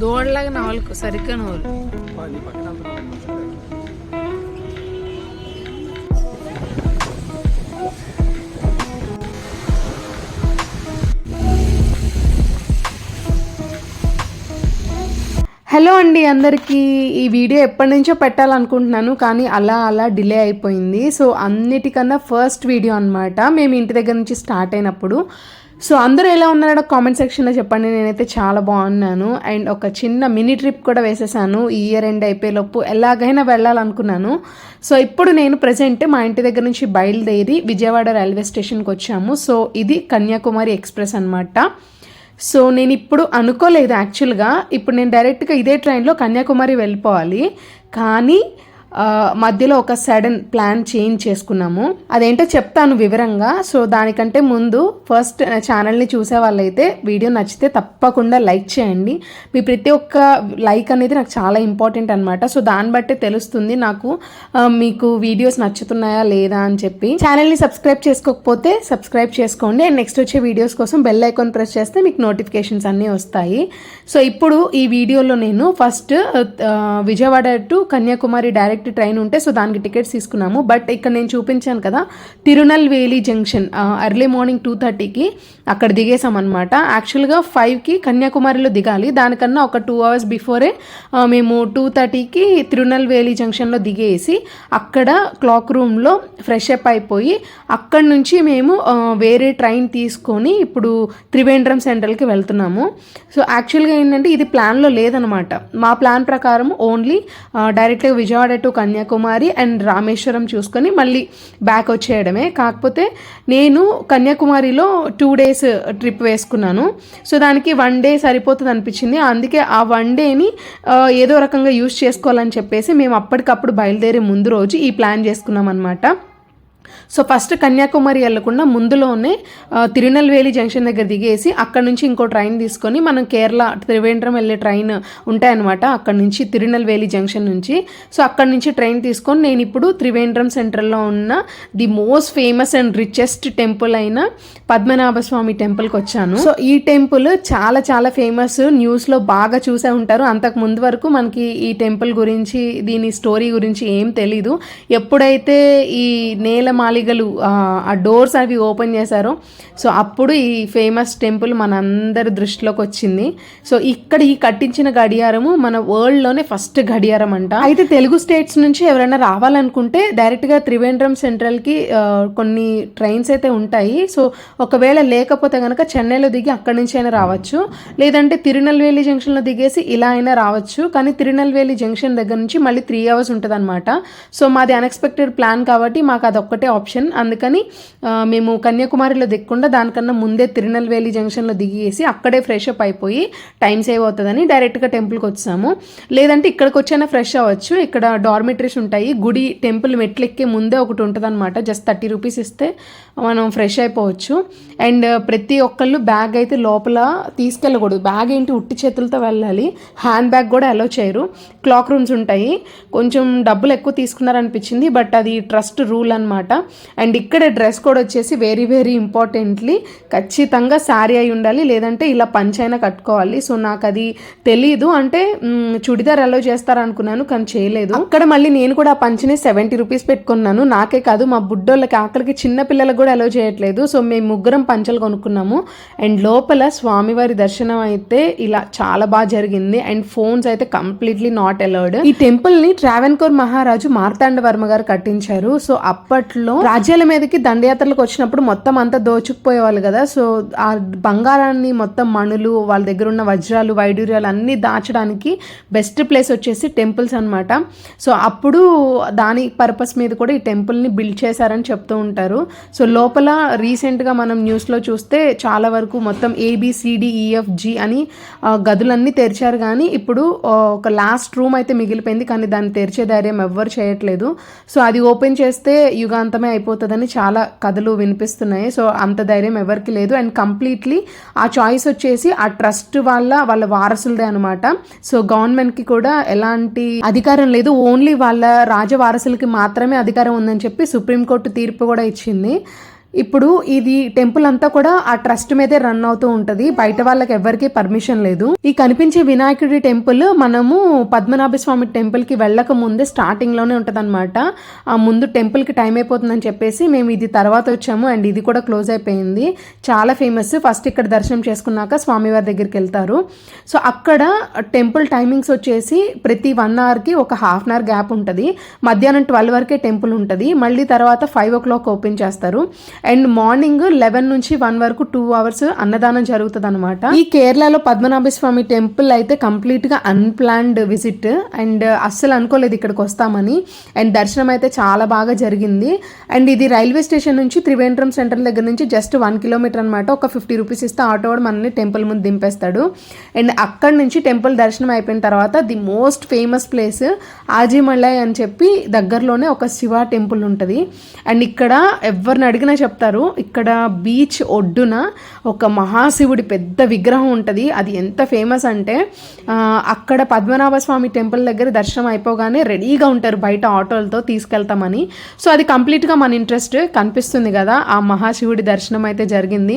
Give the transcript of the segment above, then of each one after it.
దోడలాగా నవలకు సరిగ్గా నవలు హలో అండి అందరికీ. ఈ వీడియో ఎప్పటి నుంచో పెట్టాలనుకుంటున్నాను కానీ అలా అలా డిలే అయిపోయింది. సో అన్నిటికన్నా ఫస్ట్ వీడియో అనమాట మేము ఇంటి దగ్గర నుంచి స్టార్ట్ అయినప్పుడు సో అందరూ ఎలా ఉన్నారో కామెంట్ సెక్షన్లో చెప్పండి. నేనైతే చాలా బాగున్నాను. అండ్ ఒక చిన్న మినీ ట్రిప్ కూడా వేసేసాను. ఈ ఇయర్ ఎండ్ అయిపోయేలోపు ఎలాగైనా వెళ్ళాలనుకున్నాను. సో ఇప్పుడు నేను ప్రజెంట్ మా ఇంటి దగ్గర నుంచి బయలుదేరి విజయవాడ రైల్వే స్టేషన్కి వచ్చాము. సో ఇది కన్యాకుమారి ఎక్స్ప్రెస్ అనమాట సో నేను ఇప్పుడు అనుకోలేదు యాక్చువల్గా ఇప్పుడు నేను డైరెక్ట్గా ఇదే ట్రైన్లో కన్యాకుమారి వెళ్ళిపోవాలి. కానీ మధ్యలో ఒక సడన్ ప్లాన్ చేంజ్ చేసుకున్నాము. అదేంటో చెప్తాను వివరంగా. సో దానికంటే ముందు ఫస్ట్ నా ఛానల్ని చూసే వాళ్ళైతే వీడియో నచ్చితే తప్పకుండా లైక్ చేయండి. మీ ప్రతి ఒక్క లైక్ అనేది నాకు చాలా ఇంపార్టెంట్ అనమాట సో దాన్ని బట్టే తెలుస్తుంది నాకు మీకు వీడియోస్ నచ్చుతున్నాయా లేదా అని చెప్పి. ఛానల్ని సబ్స్క్రైబ్ చేసుకోకపోతే సబ్స్క్రైబ్ చేసుకోండి. అండ్ నెక్స్ట్ వచ్చే వీడియోస్ కోసం బెల్ ఐకాన్ ప్రెస్ చేస్తే మీకు నోటిఫికేషన్స్ అన్నీ వస్తాయి. సో ఇప్పుడు ఈ వీడియోలో నేను first Vijayawada to Kanyakumari direct train ఉంటే సో దానికి టికెట్స్ తీసుకున్నాము. బట్ ఇక్కడ నేను చూపించాను కదా Tirunelveli junction early morning two థర్టీకి అక్కడ దిగేసాం అనమాట యాక్చువల్గా ఫైవ్కి కన్యాకుమారిలో దిగాలి. దానికన్నా ఒక టూ అవర్స్ బిఫోరే మేము టూ థర్టీకి తిరునల్వేలి జంక్షన్లో దిగేసి అక్కడ క్లాక్ రూమ్లో ఫ్రెష్ అప్ అయిపోయి అక్కడ నుంచి మేము వేరే ట్రైన్ తీసుకొని ఇప్పుడు త్రివేంద్రం సెంట్రల్కి వెళ్తున్నాము. సో యాక్చువల్గా ఏంటంటే ఇది ప్లాన్లో లేదనమాట మా ప్లాన్ ప్రకారం ఓన్లీ డైరెక్ట్గా విజయవాడ టు కన్యాకుమారి అండ్ రామేశ్వరం చూసుకొని మళ్ళీ బ్యాక్ వచ్చేయడమే. కాకపోతే నేను కన్యాకుమారిలో టూ డేస్ ట్రిప్ వేసుకున్నాను. సో దానికి వన్ డే సరిపోతుంది అనిపించింది. అందుకే ఆ వన్ డేని ఏదో రకంగా యూస్ చేసుకోవాలని చెప్పేసి మేము అప్పటికప్పుడు బయలుదేరే ముందు రోజు ఈ ప్లాన్ చేసుకున్నాం అనమాట సో ఫస్ట్ కన్యాకుమారి వెళ్ళకుండా ముందులోనే తిరునల్వేలి జంక్షన్ దగ్గర దిగేసి అక్కడ నుంచి ఇంకో ట్రైన్ తీసుకొని మనం కేరళ త్రివేంద్రం వెళ్ళే ట్రైన్ ఉంటాయన్నమాట అక్కడ నుంచి తిరునల్వేలి జంక్షన్ నుంచి. సో అక్కడ నుంచి ట్రైన్ తీసుకొని నేను ఇప్పుడు త్రివేంద్రం సెంట్రల్లో ఉన్న the most famous and richest temple అయిన పద్మనాభ స్వామి టెంపుల్కి వచ్చాను. సో ఈ టెంపుల్ చాలా చాలా ఫేమస్ న్యూస్లో బాగా చూసే ఉంటారు. అంతకు ముందు వరకు మనకి ఈ టెంపుల్ గురించి దీని స్టోరీ గురించి ఏం తెలీదు. ఎప్పుడైతే ఈ నేల మాలిగలు ఆ, డోర్స్ అవి ఓపెన్ చేశారో. సో అప్పుడు ఈ ఫేమస్ టెంపుల్ మనందరి దృష్టిలోకి వచ్చింది. సో ఇక్కడ ఈ కట్టించిన గడియారము మన వరల్డ్లోనే ఫస్ట్ గడియారం అంట. అయితే తెలుగు స్టేట్స్ నుంచి ఎవరైనా రావాలనుకుంటే డైరెక్ట్గా త్రివేంద్రం సెంట్రల్కి కొన్ని ట్రైన్స్ అయితే ఉంటాయి. సో ఒకవేళ లేకపోతే కనుక చెన్నైలో దిగి అక్కడి నుంచి అయినా రావచ్చు. లేదంటే తిరునల్వేలి జంక్షన్లో దిగేసి ఇలా అయినా రావచ్చు. కానీ తిరునల్వేలి జంక్షన్ దగ్గర నుంచి మళ్ళీ త్రీ అవర్స్ ఉంటుంది అనమాట సో మాది అన్ఎక్స్పెక్టెడ్ ప్లాన్ కాబట్టి మాకు అదొక్కటే ఆప్షన్. అందుకని మేము కన్యాకుమారిలో దిగకుండా దానికన్నా ముందే తిరునల్వేలి జంక్షన్లో దిగేసి అక్కడే ఫ్రెష్ అప్ అయిపోయి టైం సేవ్ అవుతుందని డైరెక్ట్గా టెంపుల్కి వచ్చాము. లేదంటే ఇక్కడికి వచ్చైనా ఫ్రెష్ అవ్వచ్చు. ఇక్కడ డార్మిటరీస్ ఉంటాయి. గుడి టెంపుల్ మెట్లెక్కే ముందే ఒకటి ఉంటుంది జస్ట్ థర్టీ రూపీస్ ఇస్తే మనం ఫ్రెష్ అయిపోవచ్చు. అండ్ uh, ప్రతి ఒక్కళ్ళు బ్యాగ్ అయితే లోపల తీసుకెళ్ళకూడదు. బ్యాగ్ ఏంటి? ఉట్టి చేతులతో వెళ్ళాలి. హ్యాండ్ బ్యాగ్ కూడా అలో చేయరు. క్లాక్ రూమ్స్ ఉంటాయి. కొంచెం డబ్బులు ఎక్కువ తీసుకున్నారనిపించింది. బట్ అది ట్రస్ట్ రూల్ అనమాట అండ్ ఇక్కడ డ్రెస్ కోడ్ వచ్చేసి వెరీ వెరీ ఇంపార్టెంట్లీ ఖచ్చితంగా శారీ అయి ఉండాలి లేదంటే ఇలా పంచైనా అయినా కట్టుకోవాలి. సో నాకు అది తెలీదు. అంటే చుడిదార్ అలో చేస్తారనుకున్నాను కానీ చేయలేదు. అక్కడ మళ్ళీ నేను కూడా ఆ పంచని సెవెంటీ రూపీస్ పెట్టుకున్నాను. నాకే కాదు మా బుడ్డోళ్ళకి ఆఖరికి చిన్న పిల్లలకు కూడా అలో చేయట్లేదు. సో మేము ముగ్గురం పంచలు కొనుక్కున్నాము. అండ్ లోపల స్వామివారి దర్శనం అయితే ఇలా చాలా బాగా జరిగింది. అండ్ ఫోన్స్ అయితే కంప్లీట్లీ నాట్ అలౌడ్ ఈ టెంపుల్ని ట్రావెన్కోర్ మహారాజు మార్తాండ వర్మ గారు కట్టించారు. సో అప్పట్లో రాజ్యాల మీదకి దండయాత్రలకు వచ్చినప్పుడు మొత్తం అంతా దోచుకుపోయేవాళ్ళు కదా. సో ఆ బంగారాన్ని మొత్తం మణులు వాళ్ళ దగ్గర ఉన్న వజ్రాలు వైడూర్యాలు అన్ని దాచడానికి బెస్ట్ ప్లేస్ వచ్చేసి టెంపుల్స్ అన్నమాట. సో అప్పుడు దాని పర్పస్ మీద కూడా ఈ టెంపుల్ని బిల్డ్ చేశారని చెప్తూ ఉంటారు. సో లోపల రీసెంట్గా మనం న్యూస్లో చూస్తే చాలా వరకు మొత్తం ఏబిసిడిఈఎఫ్ జి e, అని గదులన్నీ తెరిచారు. కానీ ఇప్పుడు ఒక లాస్ట్ రూమ్ అయితే మిగిలిపోయింది. కానీ దాన్ని తెరిచే ధైర్యం ఎవ్వరు చేయట్లేదు. సో అది ఓపెన్ చేస్తే యుగాంతమే అయిపోతుందని చాలా కథలు వినిపిస్తున్నాయి. సో అంత ధైర్యం ఎవరికి లేదు. అండ్ కంప్లీట్లీ ఆ చాయిస్ వచ్చేసి ఆ ట్రస్ట్ వాళ్ళ వాళ్ళ వారసులదే అనమాట సో గవర్నమెంట్కి కూడా ఎలాంటి అధికారం లేదు. ఓన్లీ వాళ్ళ రాజవారసులకి మాత్రమే అధికారం ఉందని చెప్పి సుప్రీంకోర్టు తీర్పు కూడా ఇచ్చింది. ఇప్పుడు ఇది టెంపుల్ అంతా కూడా ఆ ట్రస్ట్ మీదే రన్ అవుతూ ఉంటది. బయట వాళ్ళకి ఎవరికి పర్మిషన్ లేదు. ఈ కనిపించే వినాయకుడి టెంపుల్ మనము పద్మనాభ స్వామి టెంపుల్కి వెళ్ళక ముందే స్టార్టింగ్లోనే ఉంటది ఆ ముందు టెంపుల్కి టైం అయిపోతుందని చెప్పేసి మేము ఇది తర్వాత వచ్చాము. అండ్ ఇది కూడా క్లోజ్ అయిపోయింది. చాలా ఫేమస్ ఫస్ట్ ఇక్కడ దర్శనం చేసుకున్నాక స్వామివారి దగ్గరికి వెళ్తారు. సో అక్కడ టెంపుల్ టైమింగ్స్ వచ్చేసి ప్రతి వన్ అవర్కి ఒక హాఫ్ అన్ అవర్ గ్యాప్ ఉంటుంది. మధ్యాహ్నం ట్వెల్వ్ వరకే టెంపుల్ ఉంటుంది. మళ్ళీ తర్వాత ఫైవ్ ఓ క్లాక్ ఓపెన్ చేస్తారు. అండ్ మార్నింగ్ లెవెన్ నుంచి వన్ వరకు టూ అవర్స్ అన్నదానం జరుగుతుంది అనమాట ఈ కేరళలో పద్మనాభ స్వామి టెంపుల్ అయితే కంప్లీట్గా అన్ప్లాన్డ్ విజిట్. అండ్ అస్సలు అనుకోలేదు ఇక్కడికి వస్తామని. అండ్ దర్శనం అయితే చాలా బాగా జరిగింది. అండ్ ఇది రైల్వే స్టేషన్ నుంచి త్రివేంద్రం సెంటర్ దగ్గర నుంచి జస్ట్ వన్ కిలోమీటర్ అనమాట ఒక ఫిఫ్టీ రూపీస్ ఇస్తే ఆటో మనల్ని టెంపుల్ ముందు దింపేస్తాడు. అండ్ అక్కడ నుంచి టెంపుల్ దర్శనం అయిపోయిన తర్వాత the most famous place Azhimala అని చెప్పి దగ్గరలోనే ఒక శివ టెంపుల్ ఉంటుంది. అండ్ ఇక్కడ ఎవరిని అడిగినా చెప్తారు ఇక్కడ బీచ్ ఒడ్డున ఒక మహాశివుడి పెద్ద విగ్రహం ఉంటుంది. అది ఎంత ఫేమస్ అంటే అక్కడ పద్మనాభ స్వామి టెంపుల్ దగ్గర దర్శనం అయిపోగానే రెడీగా ఉంటారు బయట ఆటోలతో తీసుకెళ్తామని. సో అది కంప్లీట్గా మన ఇంట్రెస్ట్ కనిపిస్తుంది కదా ఆ మహాశివుడి దర్శనం అయితే జరిగింది.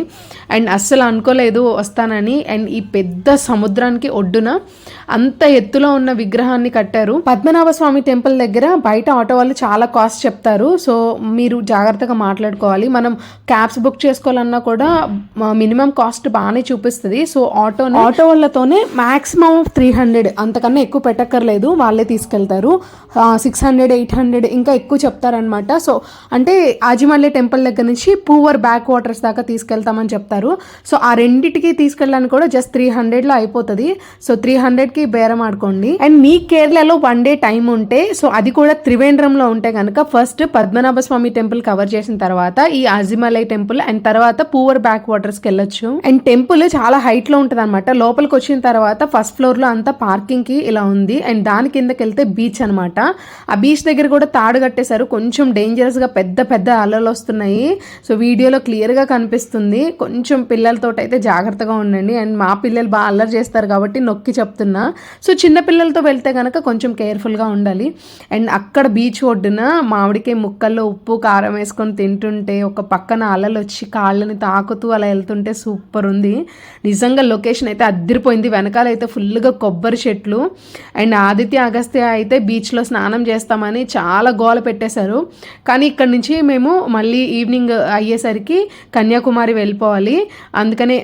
అండ్ అస్సలు అనుకోలేదు వస్తానని. అండ్ ఈ పెద్ద సముద్రానికి ఒడ్డున అంత ఎత్తులో ఉన్న విగ్రహాన్ని కట్టారు. పద్మనాభ స్వామి టెంపుల్ దగ్గర బయట ఆటో వాళ్ళు చాలా కాస్ట్ చెప్తారు. సో మీరు జాగ్రత్తగా మాట్లాడుకోవాలి. మనం క్యాబ్స్ బుక్ చేసుకోవాలన్నా కూడా మినిమం కాస్ట్ బాగానే చూపిస్తుంది. సో ఆటో ఆటో వాళ్ళతోనే మాక్సిమం త్రీ హండ్రెడ్ అంతకన్నా ఎక్కువ పెట్టక్కర్లేదు. వాళ్ళే తీసుకెళ్తారు. సిక్స్ హండ్రెడ్ ఎయిట్ హండ్రెడ్ ఇంకా ఎక్కువ చెప్తారనమాట సో అంటే ఆజిమల్లి టెంపుల్ దగ్గర నుంచి పూవర్ బ్యాక్ వాటర్స్ దాకా తీసుకెళ్తామని చెప్తారు. సో ఆ రెండిటికి తీసుకెళ్ళడానికి కూడా జస్ట్ త్రీ హండ్రెడ్లో అయిపోతుంది. సో త్రీ హండ్రెడ్కి బేరం ఆడుకోండి. అండ్ మీ కేరళలో వన్ డే టైం ఉంటే సో అది కూడా త్రివేంద్రంలో ఉంటే కనుక first Padmanabha Swamy temple cover చేసిన తర్వాత ఈ అజిమలై టెంపుల్ అండ్ తర్వాత పూవర్ బ్యాక్ వాటర్స్కి వెళ్ళొచ్చు. అండ్ టెంపుల్ చాలా హైట్లో ఉంటది అనమాట లోపలికి వచ్చిన తర్వాత ఫస్ట్ ఫ్లోర్లో అంతా పార్కింగ్కి ఇలా ఉంది. అండ్ దాని కిందకి వెళ్తే బీచ్ అనమాట ఆ బీచ్ దగ్గర కూడా తాడు కట్టేశారు. కొంచెం డేంజరస్గా పెద్ద పెద్ద అలలు వస్తున్నాయి. సో వీడియోలో క్లియర్గా కనిపిస్తుంది. కొంచెం పిల్లలతో అయితే జాగ్రత్తగా ఉండండి. అండ్ మా పిల్లలు బాగా అల్లరి చేస్తారు కాబట్టి నొక్కి చెప్తున్నా. సో చిన్న పిల్లలతో వెళ్తే కనుక కొంచెం కేర్ఫుల్గా ఉండాలి. అండ్ అక్కడ బీచ్ ఒడ్డున మామిడికాయ ముక్కల్లో ఉప్పు కారం వేసుకొని తింటుంటే ఒక పక్కన అలలు వచ్చి కాళ్ళని తాకుతూ అలా వెళ్తుంటే సూపర్ ఉంది. నిజంగా లొకేషన్ అయితే అద్దరిపోయింది. వెనకాల అయితే ఫుల్గా కొబ్బరి చెట్లు. అండ్ ఆదిత్య అగస్త్య అయితే బీచ్లో స్నానం చేస్తామని చాలా గోల పెట్టేశారు. కానీ ఇక్కడ నుంచి మేము మళ్ళీ ఈవినింగ్ అయ్యేసరికి కన్యాకుమారి వెళ్ళిపోవాలి. అందుకనే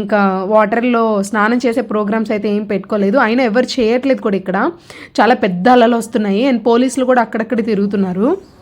ఇంకా వాటర్లో స్నానం చేసే ప్రోగ్రామ్స్ అయితే ఏం పెట్టుకోలేదు. అయినా ఎవరు చేయట్లేదు కూడా ఇక్కడ. చాలా పెద్ద అలలు వస్తున్నాయి. అండ్ పోలీసులు కూడా అక్కడక్కడ తిరుగుతున్నారు.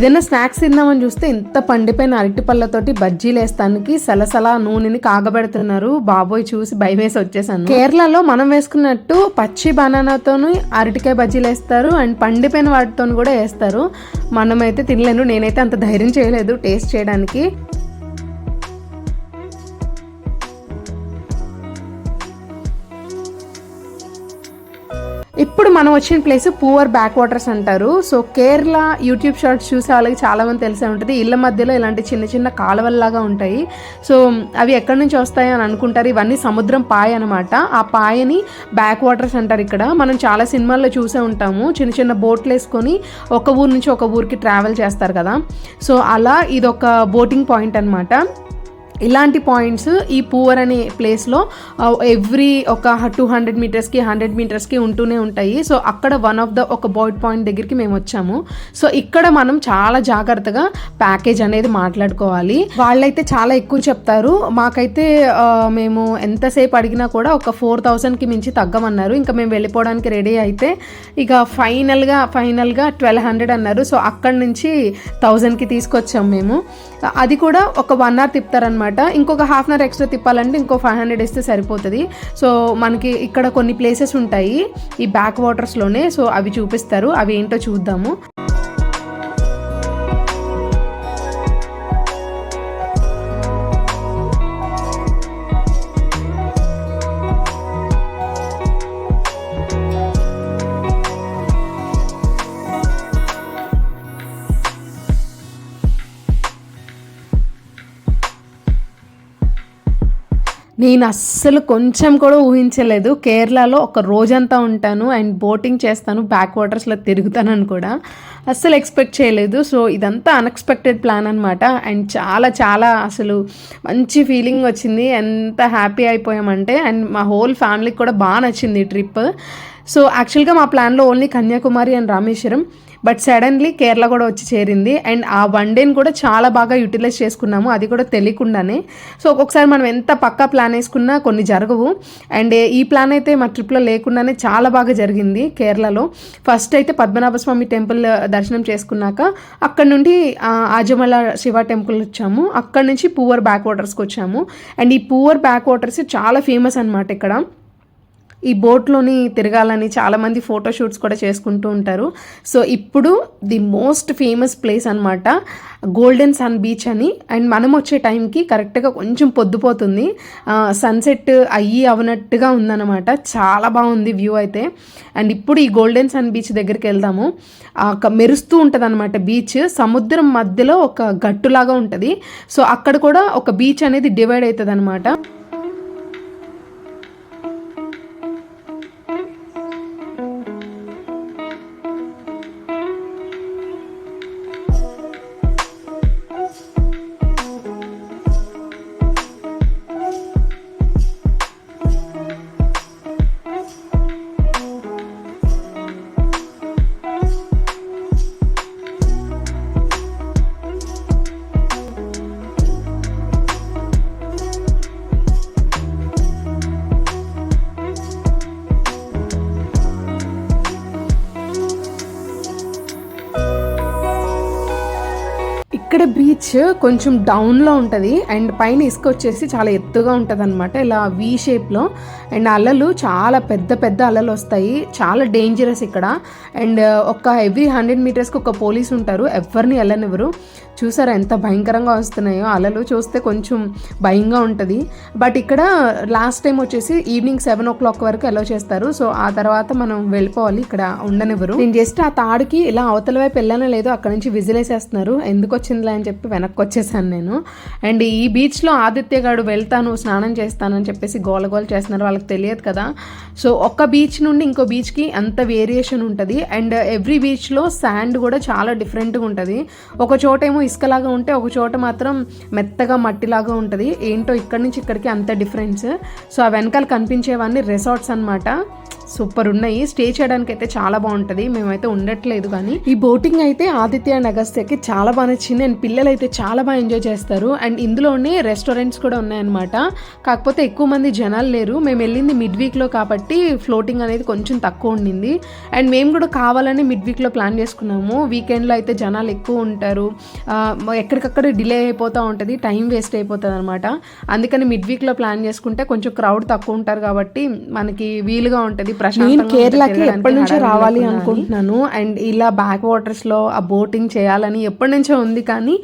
ఏదైనా స్నాక్స్ తిందామని చూస్తే ఇంత పండిపోయిన అరటి పళ్ళతోటి బజ్జీలు వేస్తానికి సలసలా నూనెని కాగబెడుతున్నారు. బాబోయ్ చూసి భయం వేసి వచ్చేసాను. కేరళలో మనం వేసుకున్నట్టు పచ్చి బనానాతోను అరటికాయ బజ్జీలు వేస్తారు. అండ్ పండిపోయిన వాటితో కూడా వేస్తారు. మనమైతే తినలేను. నేనైతే అంత ధైర్యం చేయలేదు టేస్ట్ చేయడానికి. ఇప్పుడు మనం వచ్చిన ప్లేస్ పూవర్ బ్యాక్ వాటర్స్ అంటారు. సో కేరళ యూట్యూబ్ షార్ట్స్ చూసే వాళ్ళకి చాలామంది తెలిసే ఉంటుంది. ఇళ్ళ మధ్యలో ఇలాంటి చిన్న చిన్న కాలువల్లాగా ఉంటాయి. సో అవి ఎక్కడి నుంచి వస్తాయి అని అనుకుంటారు. ఇవన్నీ సముద్రం పాయ అనమాట ఆ పాయని బ్యాక్ వాటర్స్ అంటారు ఇక్కడ. మనం చాలా సినిమాల్లో చూసే ఉంటాము. చిన్న చిన్న బోట్లు వేసుకొని ఒక ఊరు నుంచి ఒక ఊరికి ట్రావెల్ చేస్తారు కదా. సో అలా ఇది ఒక బోటింగ్ పాయింట్ అనమాట ఇలాంటి పాయింట్స్ ఈ పూవర్ అనే ప్లేస్లో ఎవ్రీ ఒక టూ హండ్రెడ్ మీటర్స్కి హండ్రెడ్ మీటర్స్కి ఉంటూనే ఉంటాయి. సో అక్కడ వన్ ఆఫ్ ద ఒక బోర్డ్ పాయింట్ దగ్గరికి మేము వచ్చాము. సో ఇక్కడ మనం చాలా జాగ్రత్తగా ప్యాకేజ్ అనేది మాట్లాడుకోవాలి. వాళ్ళైతే చాలా ఎక్కువ చెప్తారు. మాకైతే మేము ఎంతసేపు అడిగినా కూడా ఒక ఫోర్ థౌసండ్కి మించి తగ్గమన్నారు. ఇంకా మేము వెళ్ళిపోవడానికి రెడీ అయితే ఇక ఫైనల్గా ఫైనల్గా ట్వెల్వ్ హండ్రెడ్ అన్నారు. సో అక్కడి నుంచి థౌజండ్కి తీసుకొచ్చాం మేము. అది కూడా ఒక వన్ అవర్ తిప్పుతారనమాట ఇంకొక హాఫ్ అన్ అవర్ ఎక్స్ట్రా తిప్పాలంటే ఇంకో ఫైవ్ హండ్రెడ్ ఇస్తే సరిపోతుంది. సో మనకి ఇక్కడ కొన్ని ప్లేసెస్ ఉంటాయి ఈ బ్యాక్ వాటర్స్లోనే సో అవి చూపిస్తారు. అవి ఏంటో చూద్దాము. నేను అస్సలు కొంచెం కూడా ఊహించలేదు. కేరళలో ఒక రోజంతా ఉంటాను. అండ్ బోటింగ్ చేస్తాను. బ్యాక్ వాటర్స్లో తిరుగుతానని కూడా అస్సలు ఎక్స్పెక్ట్ చేయలేదు. సో ఇదంతా అన్ఎక్స్పెక్టెడ్ ప్లాన్ అనమాట అండ్ చాలా చాలా అసలు మంచి ఫీలింగ్ వచ్చింది. ఎంత హ్యాపీ అయిపోయామంటే అండ్ మా హోల్ ఫ్యామిలీకి కూడా బాగా నచ్చింది ఈ ట్రిప్. సో యాక్చువల్గా మా ప్లాన్లో only Kanyakumari and Rameswaram. But suddenly Kerala కూడా వచ్చి చేరింది. అండ్ ఆ వన్ డేని కూడా చాలా బాగా యూటిలైజ్ చేసుకున్నాము. అది కూడా తెలియకుండానే. సో ఒక్కొక్కసారి మనం ఎంత పక్కా ప్లాన్ వేసుకున్నా కొన్ని జరగవు. అండ్ ఈ ప్లాన్ అయితే మా ట్రిప్లో లేకుండానే చాలా బాగా జరిగింది కేరళలో ఫస్ట్ అయితే పద్మనాభ స్వామి టెంపుల్ దర్శనం చేసుకున్నాక అక్కడ నుండి ఆజమల శివ టెంపుల్ వచ్చాము. అక్కడ నుంచి పూవర్ బ్యాక్ వాటర్స్కి వచ్చాము. అండ్ ఈ పూవర్ బ్యాక్ వాటర్స్ చాలా ఫేమస్ అనమాట ఇక్కడ. ఈ బోట్లోని తిరగాలని చాలామంది ఫోటోషూట్స్ కూడా చేసుకుంటూ ఉంటారు. సో ఇప్పుడు ది మోస్ట్ ఫేమస్ ప్లేస్ అనమాట గోల్డెన్ సన్ బీచ్ అని. అండ్ మనం వచ్చే టైంకి కరెక్ట్గా కొంచెం పొద్దుపోతుంది సన్సెట్ అయ్యి అవనట్టుగా ఉందన్నమాట. చాలా బాగుంది వ్యూ అయితే. అండ్ ఇప్పుడు ఈ గోల్డెన్ సన్ బీచ్ దగ్గరికి వెళ్దాము. ఒక మెరుస్తూ ఉంటుంది అనమాట బీచ్ సముద్రం మధ్యలో ఒక గట్టులాగా ఉంటుంది. సో అక్కడ కూడా ఒక బీచ్ అనేది డివైడ్ అవుతుంది అనమాట ఇక్కడ బీచ్ కొంచెం డౌన్లో ఉంటుంది అండ్ పైన ఇసుక వచ్చేసి చాలా ఎత్తుగా ఉంటుంది అనమాట ఇలా వీ షేప్లో అండ్ అలలు చాలా పెద్ద పెద్ద అలలు వస్తాయి. చాలా డేంజరస్ ఇక్కడ. అండ్ uh, ఒక ఎవ్రీ హండ్రెడ్ మీటర్స్కి ఒక పోలీస్ ఉంటారు. ఎవరిని వెళ్ళనివ్వరు. చూసారా ఎంత భయంకరంగా వస్తున్నాయో? అలలు చూస్తే కొంచెం భయంగా ఉంటుంది. బట్ ఇక్కడ లాస్ట్ టైం వచ్చేసి ఈవినింగ్ సెవెన్ ఓ క్లాక్ వరకు అలో చేస్తారు. సో ఆ తర్వాత మనం వెళ్ళిపోవాలి. ఇక్కడ ఉండనివ్వరు. నేను జస్ట్ ఆ తాడుకి ఇలా అవతల వైపు వెళ్ళానో లేదో అక్కడ నుంచి విజిలేసేస్తున్నారు ఎందుకు వచ్చిందిలే అని చెప్పి వెనక్కి వచ్చేసాను నేను. అండ్ ఈ బీచ్లో ఆదిత్య గారు వెళ్తాను స్నానం చేస్తానని చెప్పేసి గోల గోల చేస్తున్నారు. వాళ్ళకి తెలియదు కదా. సో ఒక్క బీచ్ నుండి ఇంకో బీచ్కి అంత వేరియేషన్ ఉంటుంది. అండ్ ఎవ్రీ బీచ్లో శాండ్ కూడా చాలా డిఫరెంట్గా ఉంటుంది. ఒక చోట ఏమో ఇసుకలాగా ఉంటే ఒక చోట మాత్రం మెత్తగా మట్టిలాగా ఉంటుంది. ఏంటో ఇక్కడి నుంచి ఇక్కడికి అంత డిఫరెన్స్ సో ఆ వెనకాల కనిపించేవన్నీ రిసార్ట్స్ అన్నమాట. సూపర్ ఉన్నాయి. స్టే చేయడానికి అయితే చాలా బాగుంటుంది. మేమైతే ఉండట్లేదు కానీ. ఈ బోటింగ్ అయితే ఆదిత్య అండ్ అగస్త్యకి చాలా బాగా నచ్చింది. అండ్ పిల్లలు అయితే చాలా బాగా ఎంజాయ్ చేస్తారు. అండ్ ఇందులోనే రెస్టారెంట్స్ కూడా ఉన్నాయన్నమాట. కాకపోతే ఎక్కువ మంది జనాలు లేరు. మేము వెళ్ళింది మిడ్ వీక్లో కాబట్టి ఫ్లోటింగ్ అనేది కొంచెం తక్కువ ఉండింది. అండ్ మేము కూడా కావాలని మిడ్ వీక్లో ప్లాన్ చేసుకున్నాము. వీకెండ్లో అయితే జనాలు ఎక్కువ ఉంటారు. ఎక్కడికక్కడ డిలే అయిపోతూ ఉంటుంది. టైం వేస్ట్ అయిపోతుంది అనమాట అందుకని మిడ్ వీక్లో ప్లాన్ చేసుకుంటే కొంచెం క్రౌడ్ తక్కువ ఉంటారు కాబట్టి మనకి వీలుగా ఉంటుంది. నేను కేరళకి ఎప్పటి నుంచో రావాలి అనుకుంటున్నాను. అండ్ ఇలా బ్యాక్ వాటర్స్లో ఆ బోటింగ్ చేయాలని ఎప్పటి నుంచో ఉంది కానీ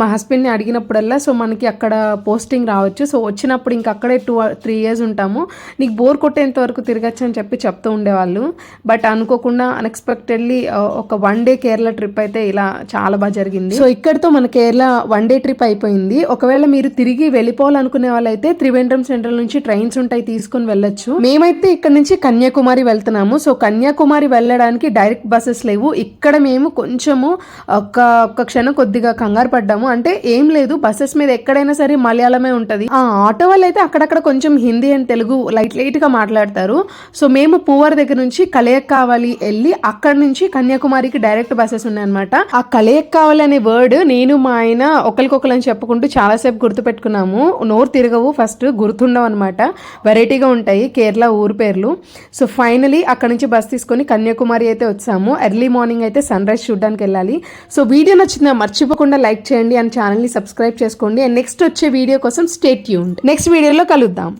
మా హస్బెండ్ని అడిగినప్పుడల్లా సో మనకి అక్కడ పోస్టింగ్ రావచ్చు. సో వచ్చినప్పుడు ఇంక అక్కడే టూ త్రీ ఇయర్స్ ఉంటాము. నీకు బోర్ కొట్టేంత వరకు తిరగచ్చు అని చెప్పి చెప్తూ ఉండేవాళ్ళు. బట్ అనుకోకుండా అన్ఎక్స్పెక్టెడ్లీ ఒక వన్ డే కేరళ ట్రిప్ అయితే ఇలా చాలా బాగా జరిగింది. సో ఇక్కడితో మన కేరళ వన్ డే ట్రిప్ అయిపోయింది. ఒకవేళ మీరు తిరిగి వెళ్ళిపోవాలనుకునే వాళ్ళైతే త్రివేంద్రం సెంట్రల్ నుంచి ట్రైన్స్ ఉంటాయి తీసుకొని వెళ్ళొచ్చు. మేమైతే ఇక్కడ నుంచి కన్యాకుమారి వెళ్తున్నాము. సో కన్యాకుమారి వెళ్ళడానికి డైరెక్ట్ బస్సెస్ లేవు. ఇక్కడ మేము కొంచెము ఒక ఒక్క క్షణం కొద్దిగా కంగారు పడ్డాము. అంటే ఏం లేదు బస్సెస్ మీద ఎక్కడైనా సరే మలయాళమే ఉంటుంది. ఆ ఆటో వాళ్ళు అయితే అక్కడక్కడ కొంచెం హిందీ అండ్ తెలుగు లైట్ లైట్గా మాట్లాడతారు. సో మేము పూవర్ దగ్గర నుంచి కలయక్కావలి వెళ్ళి అక్కడ నుంచి కన్యాకుమారికి డైరెక్ట్ బస్సెస్ ఉన్నాయన్నమాట. ఆ కలయక్కావలి అనే వర్డ్ నేను మా ఆయన ఒకరికొకరని చెప్పుకుంటూ చాలాసేపు గుర్తుపెట్టుకున్నాము నోరు తిరగవు ఫస్ట్ గుర్తుండవు అనమాట వెరైటీగా ఉంటాయి కేరళ ఊరు పేర్లు. సో ఫైనలీ అక్కడ నుంచి బస్ తీసుకొని కన్యాకుమారి అయితే వచ్చాము. ఎర్లీ మార్నింగ్ అయితే సన్ రైజ్ చూడడానికి వెళ్ళాలి. సో వీడియో నచ్చిందా మర్చిపోకుండా లైక్ చేయండి అండ్ ఛానల్ని సబ్స్క్రైబ్ చేసుకోండి. అండ్ నెక్స్ట్ వచ్చే వీడియో కోసం స్టేట్ ట్యూన్ నెక్స్ట్ వీడియోలో కలుద్దాం.